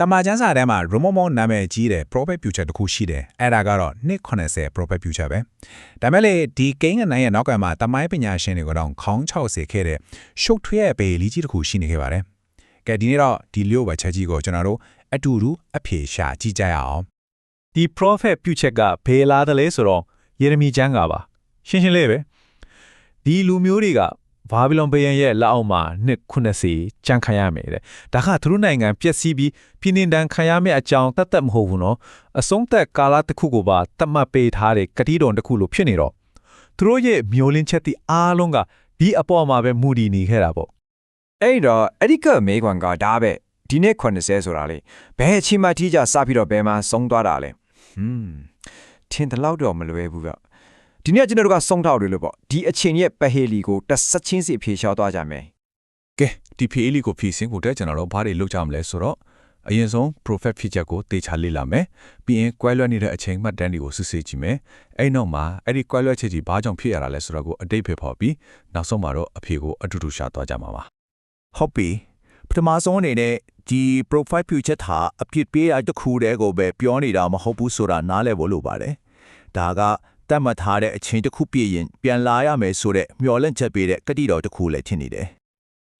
တမန်ကျမ်းစာထဲမှာ Romomon နာမည်ကြီးတဲ့ prophet future တစ်ခုရှိတယ်အဲ့ဒါကတော့290 prophet future ပဲဒါမဲ့လေဒီကိန်းကနိုင်ရဲ့နောက်ကမှာတမိုင်းပညာရှင်တွေကိုတော့ခေါင်း60ခဲ့တဲ့ရှုပ်ထွေးရဲ့ပေလီကြီးတစ်ခုရှိနေခဲ့ပါတယ်ကဲဒီနေ့တော့ဒီလျို့ဝချက်ကြီးကိုကျွန်တော်တို့အတူတူအဖြေရှာကြည့်ကြရအောင်ဒီ prophet ပြုချက်ကဘယ်လာတယ်လဲဆိုတော့ယေရမိကျမ်းကပါရှင်းရှင်းလေးပဲဒီလူမျိုးတွေက ဘာဘီလုံဘယံရဲ့လက်အောက်မှာနှစ်90ကျန်ခံရမယ်တဲ့ဒါကသူတို့နိုင်ငံပျက်စီးပြီးပြည်နှင်တန်းခံရမယ့်အကြောင်းတတ်တတ်မဟုတ်ဘူးနော်အဆုံးသက်ကာလတစ်ခုကိုပါတတ်မှတ်ပေးထားတဲ့ကတိတော်တစ်ခုလိုဖြစ်နေတော့သူတို့ရဲ့မျိုးလင်းချက်တီအားလုံးကဒီအပေါ်မှာပဲမူတည်နေခဲ့တာပေါ့အဲ့တော့အဲ့ဒီကမေးခွန်းကဒါပဲဒီနေ့80ဆိုတာလေဘယ်အချိန်မှထိကြစပြီးတော့ဘယ်မှာဆုံးသွားတာလဲဟွန်းထင်တယ်လို့တော့မလွယ်ဘူးက ဒီနေ့ကျွန်တော်တို့ကဆုံးထောက်တယ်လို့ပေါ့ဒီအချိန်ရဲ့ပဟေလီကိုတစ်ဆက်ချင်းစီဖြေလျှော့သွားကြမယ်ကဲဒီဖေးလေးကိုဖြည့်စင်ကိုတဲ့ကျွန်တော်တို့ဘာတွေလုပ်ကြမလဲဆိုတော့အရင်ဆုံး prophet feature ကိုတေချာလေ့လာမယ်ပြီးရင်ကွဲလွဲနေတဲ့အချိန်မှတ်တမ်းတွေကိုစစ်ဆေးကြည့်မယ်အဲ့နောက်မှာအဲ့ဒီကွဲလွဲချက်ကြီးဘာကြောင့်ဖြစ်ရတာလဲဆိုတော့ကိုအတိတ်ဖေဖော်ပြီးနောက်ဆုံးမှာတော့အဖြေကိုအတူတူရှာသွားကြမှာပါဟုတ်ပြီပထမဆုံးအနေနဲ့ဒီ profile future ဟာအဖြစ်ပေးရတစ်ခုတည်းကိုပဲပြောနေတာမဟုတ်ဘူးဆိုတာနားလည်ဖို့လိုပါတယ်ဒါက တတ်မှတ်ထားတဲ့အချိန်တစ်ခုပြည့်ရင်ပြန်လာရမယ်ဆိုတဲ့မျှော်လင့်ချက်ပေးတဲ့ကတိတော်တစ်ခုလည်းဖြစ်နေတယ်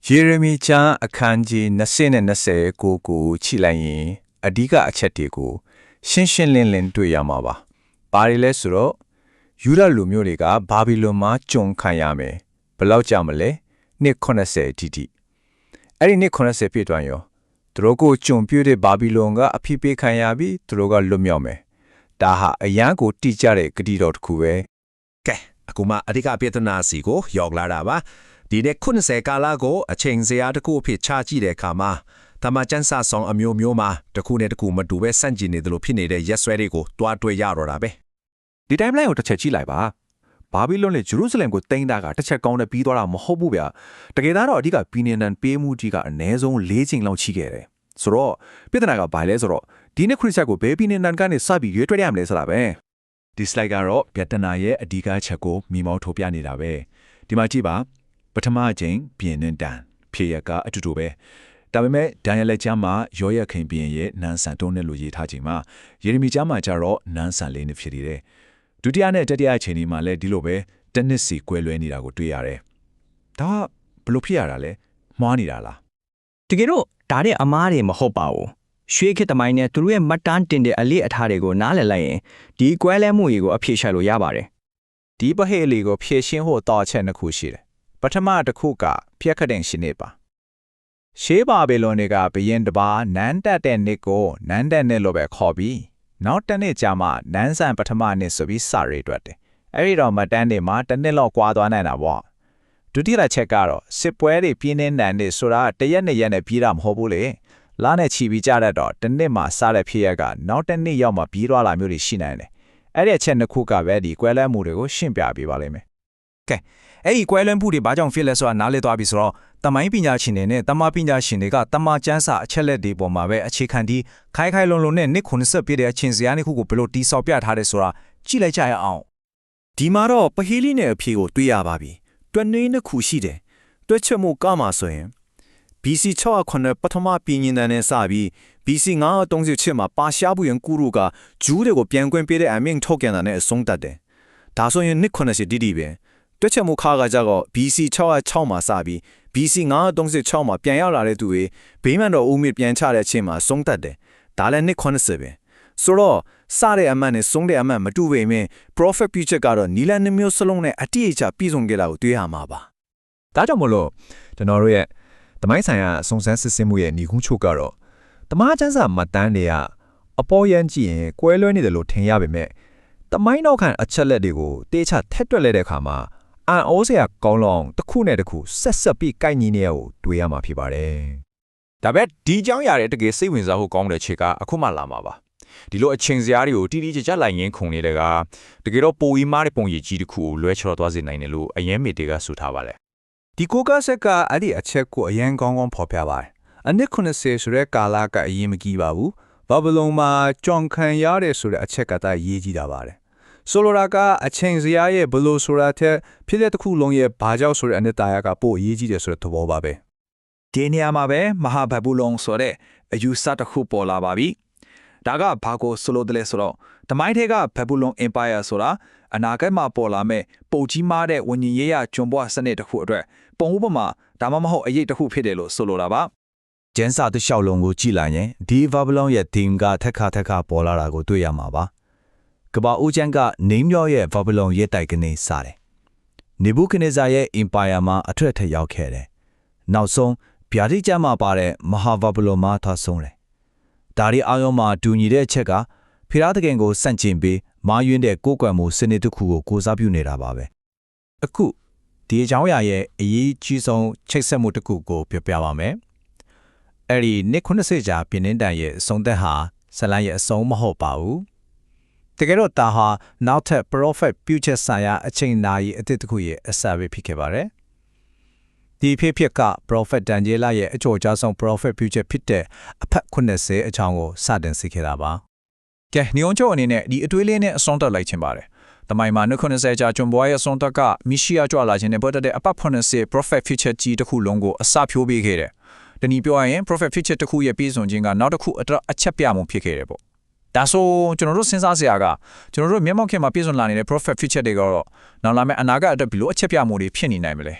ယေရမိကျမ်းအခန်းကြီး20နဲ့20ကိုကိုချိလိုက်ရင်အဓိကအချက်တွေကိုရှင်းရှင်းလင်းလင်းတွေ့ရမှာပါ။ဘာတွေလဲဆိုတော့ယူဒလူမျိုးတွေကဘာဘီလုန်မှာကျုံခံရမယ်။ဘယ်လောက်ကြာမလဲ။နှစ်80အထိတိ။အဲ့ဒီနှစ်80ပြည့်သွားရောသူတို့ကိုကျုံပြတဲ့ဘာဘီလုန်ကအဖိပေးခံရပြီးသူတို့ကလွတ်မြောက်မယ်။ ဒါဟာအရန်ကိုတိကျတဲ့ဂတိတော်တစ်ခုပဲကဲအခုမှအဓိကပြဿနာစီကိုရောက်လာတာပါဒီနေ့90ကာလကိုအချိန်စရာတစ်ခုအဖြစ်ချကြည့်တဲ့အခါမှာတမန်ကျန်စာဆောင်အမျိုးမျိုးမှာတစ်ခုနဲ့တစ်ခုမတူပဲစန့်ကျင်နေတယ်လို့ဖြစ်နေတဲ့ရက်ဆွဲတွေကိုတွားတွေ့ရတော့တာပဲဒီ timeline ကိုတစ်ချက်ကြည့်လိုက်ပါဘာဘီလွန်နဲ့ဂျေရုဆလင်ကိုတင်တာကတစ်ချက်ကောင်းတဲ့ပြီးသွားတာမဟုတ်ဘူးဗျာတကယ်တော့အဓိကဘီနီယန်ပေးမှုကြီးကအနည်းဆုံး၄ချိန်လောက်ချိခဲ့တယ် ဆိုတော့ပြဿနာကဘာလဲဆိုတော့ဒီနေ့ခရစ်ချက်ကိုဘယ်ဘီနီယန်ကနေစပြီးရွေးထွက်ရမလဲဆိုတာပဲဒီ slide ကတော့ပြတနာရဲ့အဓိကချက်ကိုမိမောင်းထုတ်ပြနေတာပဲဒီမှာကြည့်ပါပထမအချိန်ပြင်နှင်းတန်ဖြေရကအတူတူပဲဒါပေမဲ့ဒန်ယလက်ကျမ်းမှာရောရခင်ပြင်ရဲ့နန်းဆန်တုံးနဲ့လို့ရေးထားချိန်မှာယေရမိကျမ်းမှာကျတော့နန်းဆန်လေးနဲ့ဖြစ်နေတယ်ဒုတိယနဲ့တတိယအချိန်ဒီမှာလည်းဒီလိုပဲတစ်နှစ်စီကွဲလွဲနေတာကိုတွေ့ရတယ်ဒါကဘယ်လို့ဖြစ်ရတာလဲမှားနေတာလားတကယ်တော့ ဒါတဲ့အမားတွေမဟုတ်ပါဘူးရွှေခေတ်သမိုင်းနဲ့သူတို့ရဲ့မှတ်တမ်းတင်တဲ့အလေးအထားတွေကိုနားလည်လိုက်ရင်ဒီကွဲလဲမှုတွေကိုအဖြေရှာလို့ရပါတယ်ဒီပဟေလီကိုဖြည့်ရှင်းဖို့တောက်ချက်နှစ်ခုရှိတယ်ပထမတစ်ခုကဖျက်ခတဲ့ရှင်နေပါရှေးဘာဘီလွန်တွေကဘရင်တပါနန်းတက်တဲ့နှစ်ကိုနန်းတက်နှစ်လို့ပဲခေါ်ပြီးနောက်တစ်နှစ်ကြာမှနန်းဆန်ပထမနှစ်ဆိုပြီးစာရေးတွက်တယ်အဲ့ဒီတော့မတန်းတွေမှာတစ်နှစ်လောက်ကွာသွားနိုင်တာပေါ့ ဒုတိယချက်ကတော့စစ်ပွဲတွေပြင်းနေနန်းနေဆိုတာတရက်နဲ့ရက်နဲ့ပြီးတာမဟုတ်ဘူးလေလာနဲ့ချီပြီးကြတတ်တော့တစ်နှစ်မှစားတဲ့ဖြစ်ရက်ကနောက်တစ်နှစ်ရောက်မှပြီးသွားလာမျိုးတွေရှိနိုင်တယ်အဲ့ဒီအချက်နှစ်ခုကပဲဒီကွဲလဲမှုတွေကိုရှင်းပြပေးပါလိမ့်မယ်အဲ့ဒီကွဲလွဲမှုတွေဘာကြောင့်ဖြစ်လဲဆိုတာနားလည်သွားပြီဆိုတော့တမိုင်းပညာရှင်တွေနဲ့တမပညာရှင်တွေကတမကျန်းစာအချက်လက်တွေပေါ်မှာပဲအခြေခံပြီးခိုင်ခိုင်လုံလုံနဲ့နှစ်90ပြည့်တဲ့အချိန်စရာနှစ်ခုကိုဘယ်လိုတိဆောက်ပြထားတယ်ဆိုတာကြည့်လိုက်ကြရအောင်ဒီမှာတော့ပဟီလီနဲ့အဖြေကိုတွေ့ရပါပြီ တွက်နှင်းတစ်ခုရှိတယ်တွက်ချက်မှုကမှာဆိုရင် BC 609ပထမပြည်ညင်တန်းနဲ့စပြီး BC 938မှာပါရှားဘူးရင်ကူရုကဂျူးတွေကိုပြန်ကွင်းပေးတဲ့အမင်းထုတ်ပြန်တာနဲ့အဆုံးတတ်တယ်ဒါဆိုရင်နှစ်90တိတိပဲတွက်ချက်မှုခါကကြတော့ BC 606မှာစပြီး BC 936မှာပြန်ရောက်လာတဲ့သူတွေဘေးမှန်တော်ဦးမြင့်ပြန်ချတဲ့အချိန်မှာဆုံးတတ်တယ်ဒါလည်းနှစ်90ပဲ ဆိုတော့စတဲ့အမှန်နဲ့ဆုံးတဲ့အမှန်မတူပေမဲ့ prophet future ကတော့နီလန်နှမျိုးစလုံးနဲ့အတိအကျပြည့်စုံကြတာကိုတွေ့ရမှာပါဒါကြောင့်မို့လို့ကျွန်တော်တို့ရဲ့တမိုင်းဆိုင်ရာစုံစမ်းစစ်ဆေးမှုရဲ့ညီကုန်းချုပ်ကတော့တမားချမ်းစာမှတ်တမ်းတွေကအပေါ်ယန်းကြည့်ရင်ကွဲလွဲနေတယ်လို့ထင်ရပေမဲ့တမိုင်းနောက်ခံအချက်လက်တွေကိုတေချာထက်တွက်လိုက်တဲ့အခါမှာအန်အိုးစရာကောင်းလောင်တစ်ခုနဲ့တစ်ခုဆက်ဆက်ပြီးကိုက်ညီနေရကိုတွေ့ရမှာဖြစ်ပါတယ်ဒါပေမဲ့ဒီအကြောင်းအရာတွေတကယ်စိတ်ဝင်စားဖို့ကောင်းတဲ့ခြေကအခုမှလာမှာပါ ဒီလိုအချိန်စရာတွေကိုတီးတီးကြကြလိုက်ရင်းခုန်နေတဲ့ကတကယ်တော့ပိုပြီးမားတဲ့ပုံရိပ်ကြီးတစ်ခုကိုလွဲချော်သွားစေနိုင်တယ်လို့အရင်မေတေကဆိုထားပါတယ်ဒီကိုကဆက်ကအဲ့ဒီအချက်ကိုအရင်ကောင်းကောင်းဖော်ပြပါတယ်အနစ်90ဆိုတဲ့ကာလကအရင်မကြီးပါဘူးဘာဘလုံမှာကြုံခံရတဲ့ဆိုတဲ့အချက်ကတည်းကရေးကြည့်တာပါတယ်ဆိုလိုတာကအချိန်စရာရဲ့ဘလို့ဆိုတာထက်ဖြစ်တဲ့တစ်ခုလုံးရဲ့ဘာကြောင့်ဆိုတဲ့အနှစ်သာရကပို့အရေးကြီးတယ်ဆိုတဲ့သဘောပါပဲဒီနေရာမှာပဲမဟာဘဘူးလုံဆိုတဲ့အယူဆတစ်ခုပေါ်လာပါပြီ ဒါကဘာကိုဆိုလိုတယ်လဲဆိုတော့တမိုင်းထဲကဘက်ဘူလုံအင်ပါယာဆိုတာအနာဂတ်မှာပေါ်လာမဲ့ပုံကြီးမားတဲ့ဝิญဉ်ရေးရကျွန်းပွားစနစ်တစ်ခုအတွက်ပုံဥပမာဒါမှမဟုတ်အရေးတစ်ခုဖြစ်တယ်လို့ဆိုလိုတာပါကျန်းစာတစ်လျှောက်လုံးကိုကြည့်လိုက်ရင်ဒီဘာဘလုံရဲ့ theme ကထက်ခါထက်ခါပေါ်လာတာကိုတွေ့ရမှာပါကဘာဦးချန်ကနေမြော့ရဲ့ဘာဘလုံရဲ့တိုက်ကနေစတယ်နေဘူးခနေဇာရဲ့ empire မှာအထွတ်အထက်ရောက်ခဲ့တယ်နောက်ဆုံးဗျာဒိကျမ်းမှာပါတဲ့မဟာဘာဘလုံမှာထားဆုံးတယ် ဒါရီအာယုံမှာတူညီတဲ့အချက်ကဖိရာသခင်ကိုစန့်ကျင်ပြီးမာယွင်းတဲ့ကိုးကွယ်မှုစနစ်တစ်ခုကိုကိုစားပြုနေတာပါပဲအခုဒီအကြောင်းအရာရဲ့အရေးကြီးဆုံးချိတ်ဆက်မှုတစ်ခုကိုပြောပြပါမယ်အဲ့ဒီနှစ်90ကြာပြင်းနှင်းတန်ရဲ့အဆုံးသက်ဟာဇလန်ရဲ့အဆုံးမဟုတ်ပါဘူးတကယ်တော့ဒါဟာနောက်ထပ် prophet ပြုချက်ဆိုင်ရာအချိန်နာရီအသစ်တစ်ခုရဲ့အစပဲဖြစ်ခဲ့ပါတယ် ဒီဖြစ်ဖြစ်က prophet ဒန်ဂျေလာရဲ့အချို့အကြဆုံး prophet ပြုချက်ဖြစ်တဲ့အဖက်80အချောင်းကိုစတင်စေခဲ့တာပါကဲညွန်ချိုအနေနဲ့ဒီအတွေးလေးနဲ့အဆုံးသတ်လိုက်ခြင်းပါတယ်တမိုင်မှာနှုတ်90ကြာကျွန်ဘွားရဲ့အဆုံးသတ်ကမီရှီယာကြွလာခြင်းနဲ့ပတ်သက်တဲ့အပတ်80 prophet future ကြီးတစ်ခုလုံးကိုအစဖြိုးပေးခဲ့တယ်။တနည်းပြောရရင် prophet future တစ်ခုရဲ့ပြည်စုံခြင်းကနောက်တစ်ခုအတွက်အချက်ပြမှုဖြစ်ခဲ့တယ်ပေါ့။ဒါဆိုကျွန်တော်တို့စဉ်းစားစရာကကျွန်တော်တို့မျက်မှောက်ခင်မှာပြည်စုံလာနေတဲ့ prophet future တွေကတော့နောက်လာမယ့်အနာဂတ်အတွက်ဘယ်လိုအချက်ပြမှုတွေဖြစ်နေနိုင်မလဲ